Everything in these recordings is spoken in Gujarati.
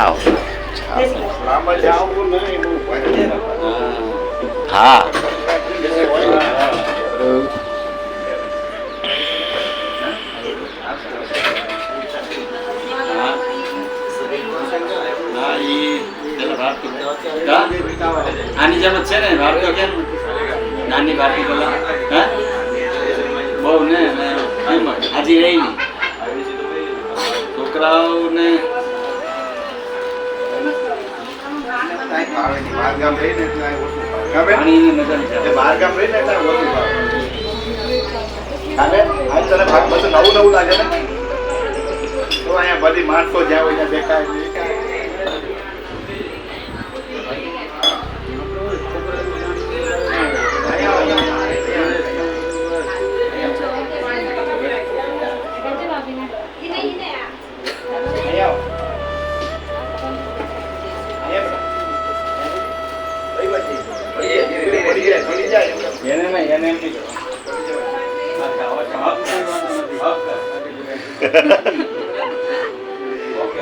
ભાઈ. હા? આની જેમ જ છે ને ભારતી કેમ નાની ભારતી પેલા હા? બહુ ને એમ હજી રહી છોકરાઓને ભાવે નહીં. બહાર ગામ રહીને એટલે આ ઓછું ભાવે. પાણીની બહાર ગામ રહીને એટલે આ ઓછું ભાવે. તને ભાગ બધું નવું નવું લાગે ને તો અહીંયા બધી માણસો જ્યાં હોય ત્યાં દેખાય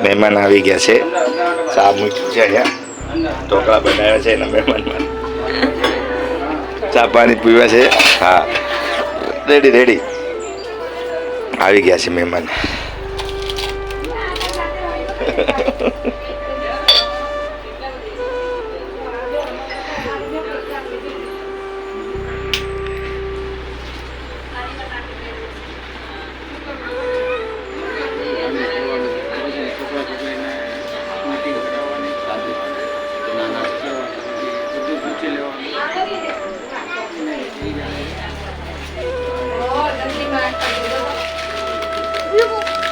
મહેમાન આવી ગયા છે. ચા મૂક્યું છે અહીંયા. ઢોકળા બનાવ્યા છે એના મહેમાન ચા પાણી પીવા છે. હા. રેડી રેડી આવી ગયા છે મહેમાન.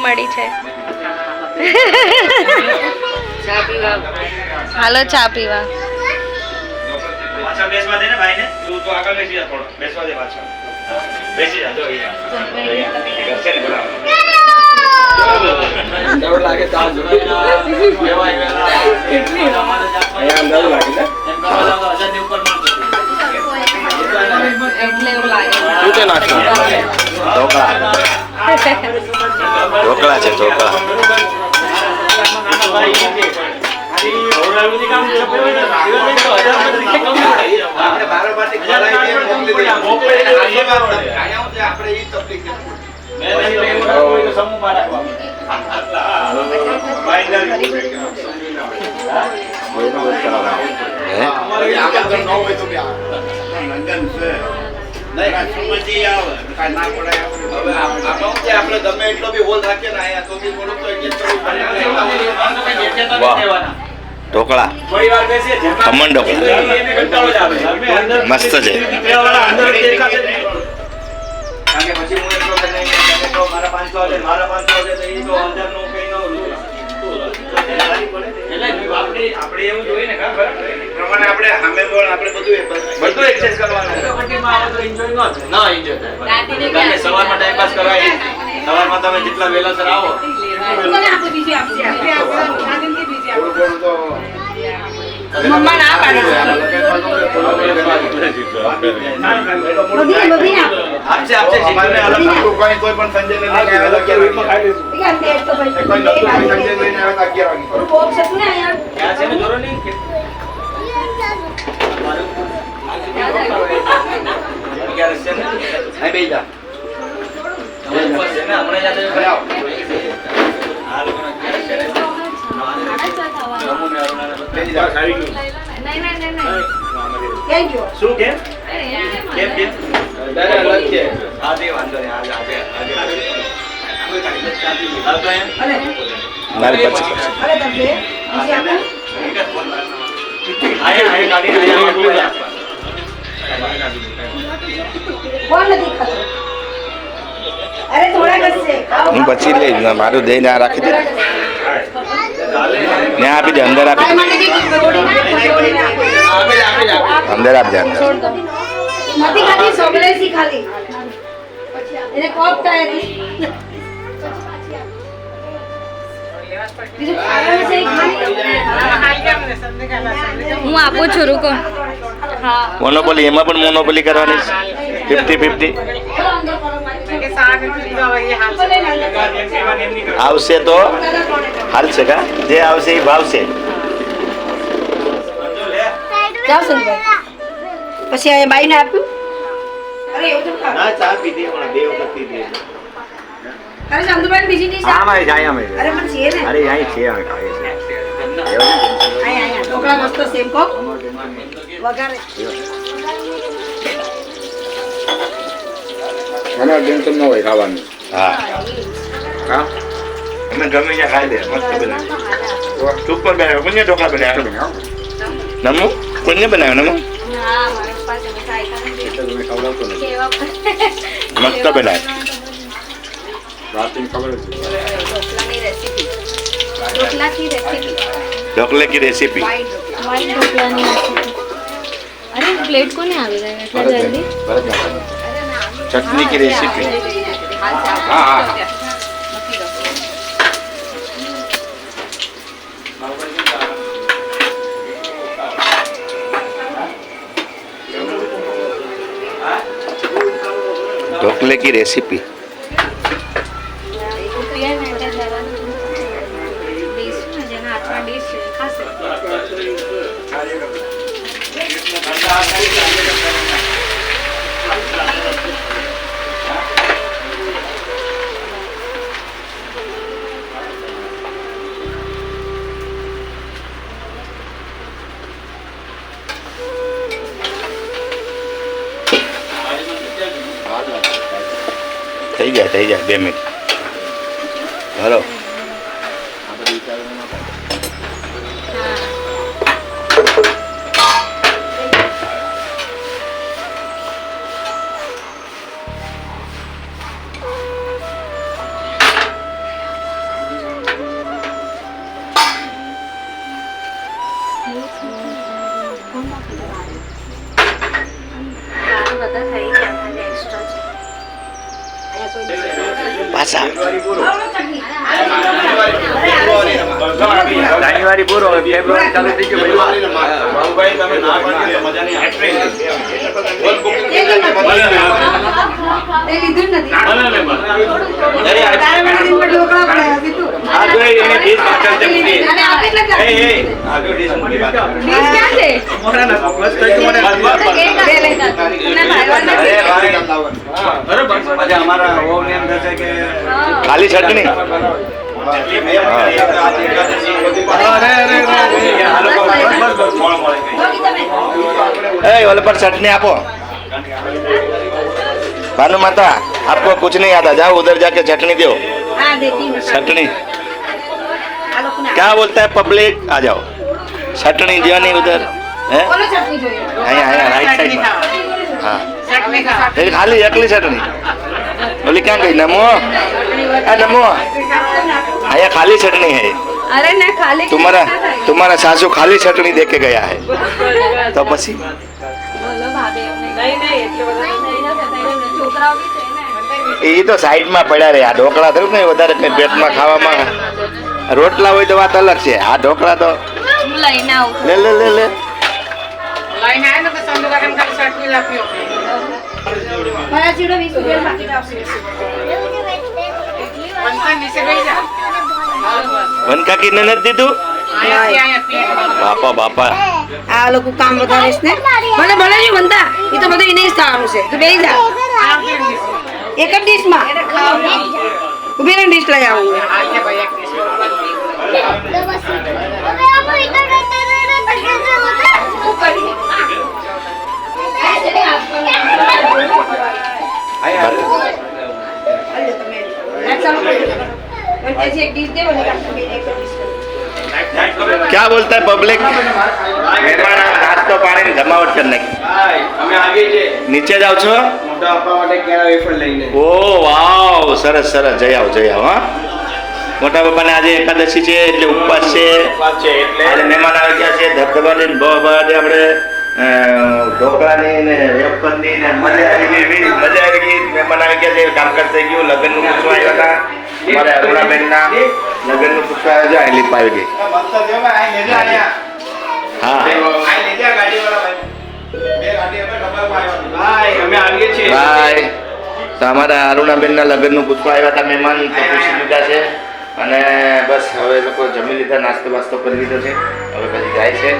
કરવા મળી છે. હાલો ચા પીવા. એટલે એવું લાગે. ઢોકળા છે ઢોકળા કામ છે, નહીં તો હજાર પછી કમ પડે. આપણે બારોબારથી ખવડાવી દઈએ, મોકલી દઈએ. મોકલી દઈએ. અહીંયા હું છે, આપણે ઈ તકલીફ છે. મેં નહીં તો એવું રાખવું હોય તો સમૂહમાં રાખવાનું. હે અમારે આગળ ન હોય તો બી આ લંડન છે નહીં સુમનજી આવે કાંઈ ના પડે હવે આપણે ગમે એટલો બી હોલ રાખીએ ને અહીંયા તો બી થોડુંક તો adjust કરવું પડે. વાહ. ઢોકળા ખમણ ઢોકળા. મસ્ત છે પેલા અંદર દેખાશે જ નહીં. કારણ કે પછી હું એટલો કે નહીં, નહીં, તમે કહો મારા 500 છે, મારા 500 છે, તો એ તો અંદરનું કંઈ ન ઓલું. એટલે આપણે આપણે એવું જોઈએ ને કાં બરાબર? એ પ્રમાણે આપણે સામે આપણે બધું બધું exchange કરવાનું. કબડ્ડીમાં આવો તો enjoy ન થાય. ન enjoy થાય. કારણ કે સવારમાં ટાઈમ પાસ કરવાય. સવારમાં તમે જેટલા વહેલાસર આવો થોડું ઘણું તો મમ્મા ના પાડે છે. આપશે આપશે અમારે શીખવીને અલગ નતું કોઈ કોઈ પણ સંજયને લઈને આવ્યા તો અગિયાર વાગે. એ કોઈ નતું કોઈ સંજય લઈને આવ્યા તો અગિયાર વાગે. ક્યાં છે ને જોરો નહીં કે- અગિયારસ છે ને? અહીં બેસી જા. તમારે ઉપવાસ છે ને? હમણાં યાદ આવ્યું? અહીં આવ. આ લોકોનો અગિયારસ છે ને? રમુને અરુણાને બધા. બેસી જા. શું કેમ કેમ કેમ હા તે વાંધો નહીં આજે આજે આજે મારી હું પછી લઈશ ને મારું દઈને ના રાખી દે. ને આપી દે અંદર આપી દે. અંદર આપી દે અંદર. નથી ખાધી સોગલેસી ખાલી એને કોપ થાય છે હું આપું છું રૂકો. મોનોપોલી એમાં પણ મોનોપોલી કરવાની ફિફ્ટી ફિફ્ટી આવશે તો? હાલશે કા? જે આવશે એ ભાવશે. પછી આ બાઈને આપ્યું? અરે એવું તો ખાવ ના ચા પીધી હમણાં બે વખત પીધી અરે ચંદુભાઈ બીજી ડીશ આપ. આમાં જાય અમે અરે પણ છે ને. અરે અહીં છે અમે ખાઈએ છીએ અહીંયા અહીંયા. ઢોકળા મસ્ત સેમ કો વઘારે. મને ટેન્શન ન હોય ખાવાનું. હા. હા? અમે ગમે ત્યાં ખાઈ લે મસ્ત બનાવે. સુપર બનાવ્યો કોને ઢોકળા બનાવ્યા? નમુ? કોને બનાવ્યો નમો? તમે તમે મસ્ત બનાવે. ખબર જ છે. રેસીપી ઢોકલાની ઢોકલે કી રેસીપી ઢોકલાની રેસીપી અરે પ્લેટ કોને આવી રહ્યા એટલા જલ્દી. ચટણી કી રેસીપી હા હા ઢોકલે કી રેસીપી Thank હાથમાં જાય થઈ જાય બે મિનિટ. હલો. જાન્યુઆરી પૂરો ફેબ્રુઆરી ચાલુ થઈ ગયો ભાઈ. તમે ના પાડી મજા નહીં અરે અમારા વહુને એમ થશે કે ખાલી ચટણી હું ए वाले पर चटनी आपो भानु माता आपको कुछ नहीं आता जाओ उधर जाके चटनी दो હા દેતી હું. चटनी આ લોકોને क्या बोलता है पब्लिक आ जाओ चटनी दिया नहीं उधर है બોલો ચટણી જોઈએ અહીંયા અહીંયા રાઈટ સાઈડ હા એ ખાલી એકલી અહીંયા ખાલી ચટણી चटनी है अरे ना खाली तुम्हारा तुम्हारा सासू खाली चटनी देके गया है तो એ તો સાઈડમાં પડ્યા રે આ ઢોકળા થયું ને વધારે કઈ પેટમાં ખાવામાં? રોટલા હોય તો વાત અલગ છે. આ ઢોકળા તો લે લે લે લે. મારા વનકાકી ને નથી દીધું? બાપા બાપા. આ લોકો કામ વધારે છે ને. ભલે ભલે નહીં બનતા એ તો બધું એને જ ખાવાનું છે. તું બેસી જા. એક જ ડીશમાં. ઊભી રહીને ડીશ લઈ આવું મને ડીશ क्या बोलता है पब्लिक મહેમાન નાસ્તો પાણી જમાવટ કરી નાખી અમે આવીએ છીએ નીચે જાવ છો મોટા આપવા માટે કેળા વેફર લઈને ઓ વાવ સરસ સરસ જઈ આવો જઈ આવો હા મોટા બાપાને આજે એકાદશી છે એટલે ઉપવાસ છે વાત છે એટલે આજે મહેમાન આવી ગયા છે ધબધબાની ને બહાને આપણે અ, ઢોકળાની ને વેફરની ને મજા આવી ગઈ મજા આવી ગઈ. મહેમાન આવી ગયા છે કામકાજ થઈ ગયું લગ્નનું પૂછવા આવ્યા હતા. મારા અરુણાબેનના લગ્નનું પૂછવા આવ્યા છે અહીં લીપ આવી ગઈ. હા. બાય તો અમારા અરુણાબેનના લગ્નનું પૂછવા આવ્યા હતા મહેમાન તો પૂછી લીધા છે. અને બસ હવે લોકો જમી લીધા નાસ્તો વાસ્તો કરી લીધો છે. હવે પછી જાય છે.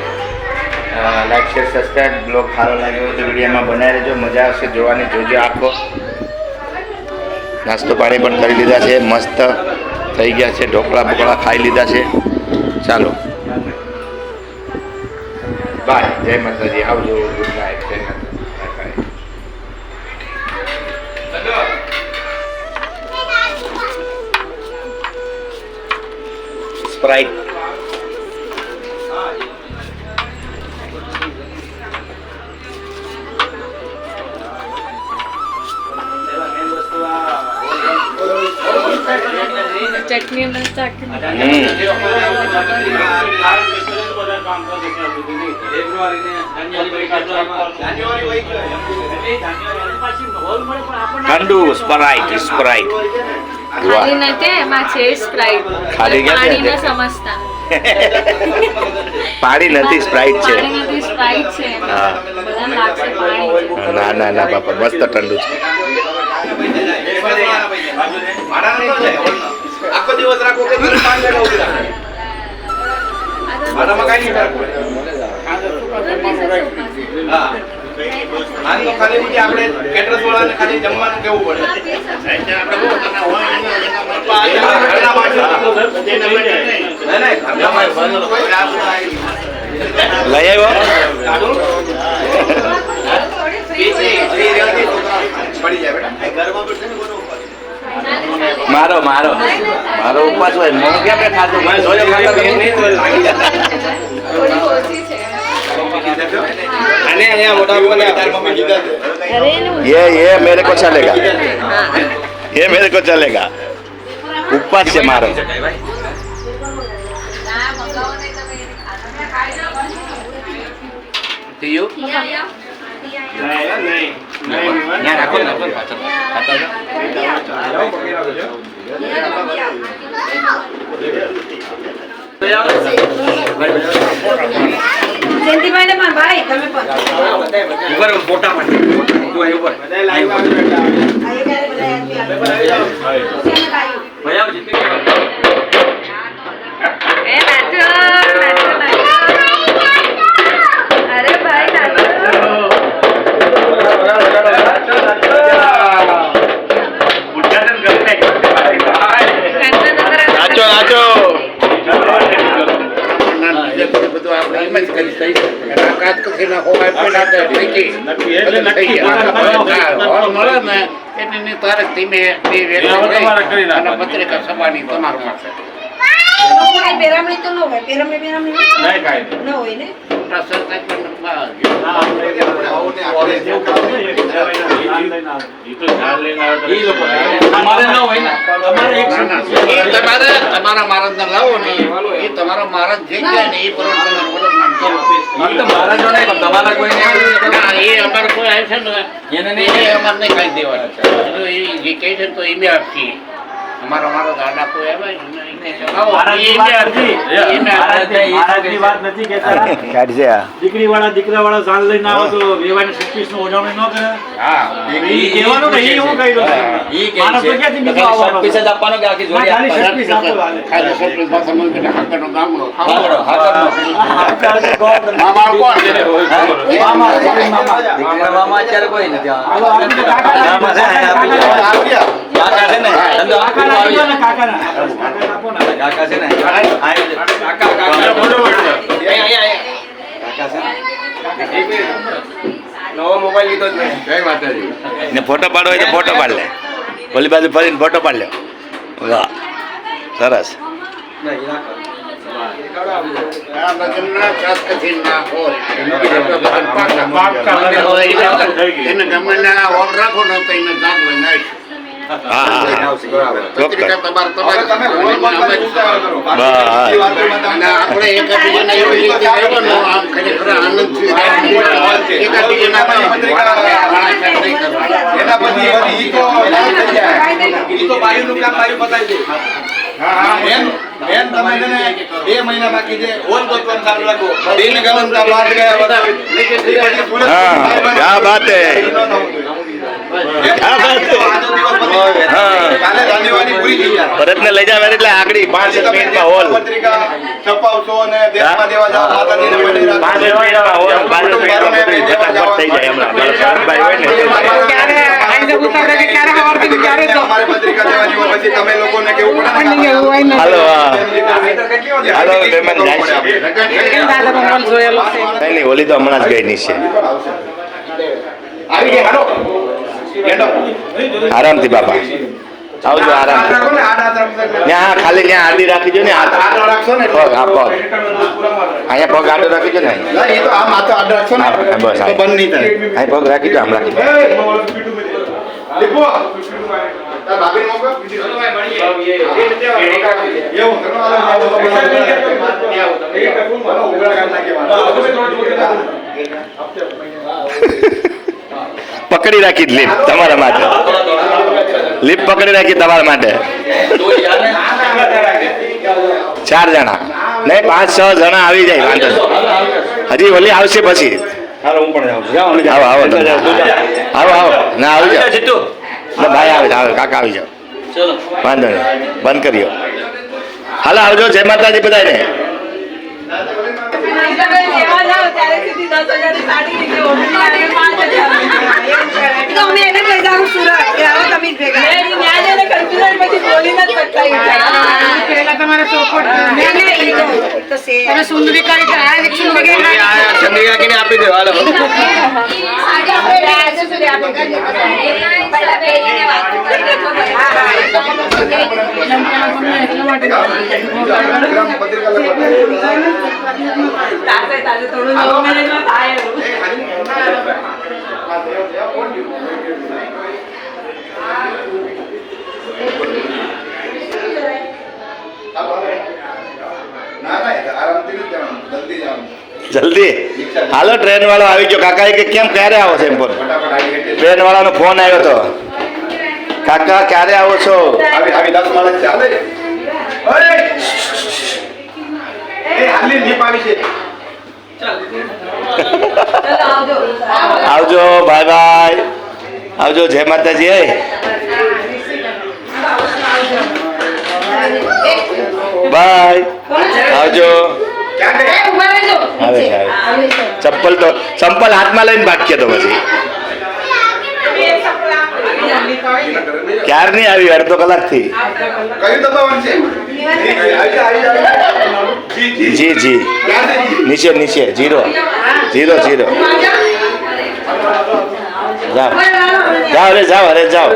લાઈક શેર સબસ્ક્રાઈબ બ્લોગ સારો લાગ્યો હોય તો વિડીયોમાં બનાવી રહેજો. મજા આવશે જોવાની. જોજો આખો. નાસ્તો પાણી પણ કરી લીધા છે. મસ્ત થઈ ગયા છે. ઢોકળા બોકળા ખાઈ લીધા છે. ચાલો. બાય જય માતાજી. આવજો. ગુડ નાઇટ જય માતાજી. સ્પ્રાઇટ ચટણી અને ઠંડુ સ્પ્રાઇટ સ્પ્રાઇટ. ખાલી નથી એમાં છે સ્પ્રાઇટ. ખાલી પાણી ન સમજતા. પાણી નથી સ્પ્રાઇટ છે. નથી સ્પ્રાઇટ છે. ના ના ના બાપા મસ્ત ઠંડુ છે. આખો દિવસ રાખો કે પાંચ જણા ઊભી રાખો. ભાડામાં કઈ નહીં રાખવું. હા. આમ તો ખાલી આપણે કેટરસ વાળાને ખાલી જમવાનું કેવું પડે? ઘરના માણસો લઈ આવ્યો? મારો મારો મારો ઉપવાસ હોય હું કેમ કે ખાધું મેં જોયો ખાતો તો હું નહીં તો લાગી જાય. થોડી ઓછી છે અને અહીંયા મોટા બાપાને તારી મમ્મી કીધા છે અરે એનું ये ये मेरे को चलेगा ये मेरे को चलेगा ઉપવાસ છે મારો ના રાખો ને પાછળ ને પણ ભાઈ તમે પણ. ઉપર ફોટા પણ તું અહીં ઉપર આવ જીતી એમ જ કરી થઈ એના કાચ ગયા. હોલ મળે ને એની તારીખ ધીમે બે વેલા અને પત્રિકા સભાની તમારું પાસે. પેરામણી તો ન હોય. પેરામણી પેરામણી. ન હોય ને? ના, એ. એ તમારે તમારા મહારાજને લાવો ને એ તમારા મહારાજ જે ને એ તમારા એ અમારે કોઈ આવે છે ને એને એ અમારે નહીં દેવાનું એ કહે છે તો એમે આપીએ અમારા મારા દાદા કોઈ આવે ને એને કહે, લાવો, મહારાજની એ વાત એમે નથી. આપીએ. એમે આપીએ. મહારાજની વાત નથી કહેતા. કાઢશે આ દીકરી વાળા દીકરા વાળા સાલ લઈને આવે તો વેવાની સત્તીસનું ઉજવણી ન કરે હા ઈ કહેવાનું ને ઈ કહી રહ્યો છું. કે માણસ તો ક્યાંથી બીજો આવવાનો? શર્ટ જ આપવાનો કે આખી જોડી ખાલી આપવાની? આપો ખાલી સપરી પાસે મને કીધું, હાંકરનો ગામડો. હાકરો, હાકરનો. મામાળ કોણ છે? મામા, દીકરા મામા અત્યારે કોઈ નથી હાલો, આપી દો કાકાને. મામા છે, અહીંયા આપી દો. કાકા છે ને ધંધો કાકા છે ને ફોટો પાડો હોય તો ફોટો પાડ લે ઓલી બાજુ ફરીને ફોટો પાડ લ્યો વાહ સરસ. એને ગમે રાખો ને એને. બે મહિના બાકી છે ઓન તો ચાલુ રાખો દિન ગલન કા ગયા બધા હા ક્યા બાત હે. ભરતને લઈ જાવ એટલે આગળ પાંચ મિનિટમાં હોલ. પત્રિકા છપાવશો અને દેશમાં દેવા જાઓ માતાજીને પાંચ મિનિટમાં હોલ પાંચ મિનિટમાં થઈ જાય હમણાં. ને ને. હાલો હાલો જાય છે. નહીં નહીં તો હમણાં જ ગઈ નીચે આવી ગયા હાલો. આરામથી બાપા આવજો આરામ. ત્યાં ખાલી ત્યાં આડી રાખીજો ને આડો રાખશો ને પગ હા પગ. અહીંયા પગ આડો રાખીજો ને બસ, અહીં પગ રાખીજો આમ રાખી દો લીપો. તાર ભાભીને મોકલો. એવું, પકડી રાખી લીપ તમારા માટે. લીપ પકડી રાખી તમારા માટે. તો યાર ને ચાર જણા. નહીં પાંચ છ જણા આવી જાય વાંધો નહીં. હજી ઓલી આવશે પછી. આવો આવો આવો આવો. ના આવી જાઓ. ના, ભાઈ આવે આવે કાકા આવી જાઓ. વાંધો નહીં. બંધ કર્યો હાલો આવજો જય માતાજી બધાને. ત્યારે સીધી દસ હજારની સાડી લીધી ઓઢણી લાગે પાંચ હજાર તો અમે એને કહી જાઉં સુરત. કે આવો તમે ભેગા મેં ન્યા જઈને કન્ફ્યુઝન પછી બોલીને જ પછતાઈ ગયા. ના, ના, ઈ તો- ઈ તો છે. ચંદ્રિકા કે આપી દે હાલો. સાડી આપણે આજે સુધી આપી દીધી. પહેલા પહેરીને વાતો કરીને હા હા. પત્રિકા લખો. તાસે તાસે થોડું નવું મેનેજમાં થાય એવું. ના ના એ તો આરામથી નથી જવાનું જલ્દી જવાનું જલ્દી. હાલો ટ્રેન વાળો આવી ગયો. કાકા એ કે કેમ ક્યારે આવો છો એમ એટલે ટ્રેન વાળાનો ફોન આવ્યો હતો કાકા ક્યારે આવો છો? આવજો આવજો બાય બાય. આવજો જય માતાજી બાય. આવજો. આવે છે આવે ચપ્પલ તો ચંપલ હાથમાં લઈને ભાગ્ય તો પછી. ક્યારની આવી અડધો કલાકથી? જા, જા, જી જી. નીચે નીચે જીરો જીરો જીરો જાઓ. જાઓ રે જાઓ અરે જાઓ.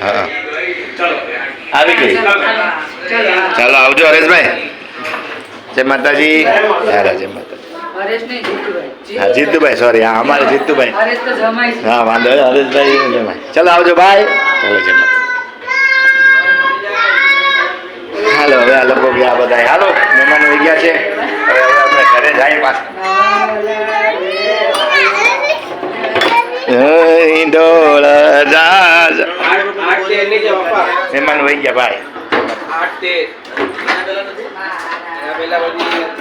હા. આવી ગઈ. ચાલો. આવજો હરેશભાઈ. જય માતાજી. હારા જય માતાજી. હા જીતુભાઈ સોરી હા અમારે જીતુભાઈ. હા વાંધો નહીં હરેશભાઈ જમાય ચાલો આવજો ભાઈ ચાલો જય માતા હાલો હવે આ લોકો ગયા બધા હાલો મહેમાન વહી ગયા છે. હવે આપણે અમે ઘરે જાય પાછા. ઈંડોળ રાજ મહેમાન વહી ગયા ભાઈ. આઠ તેર. એના બધી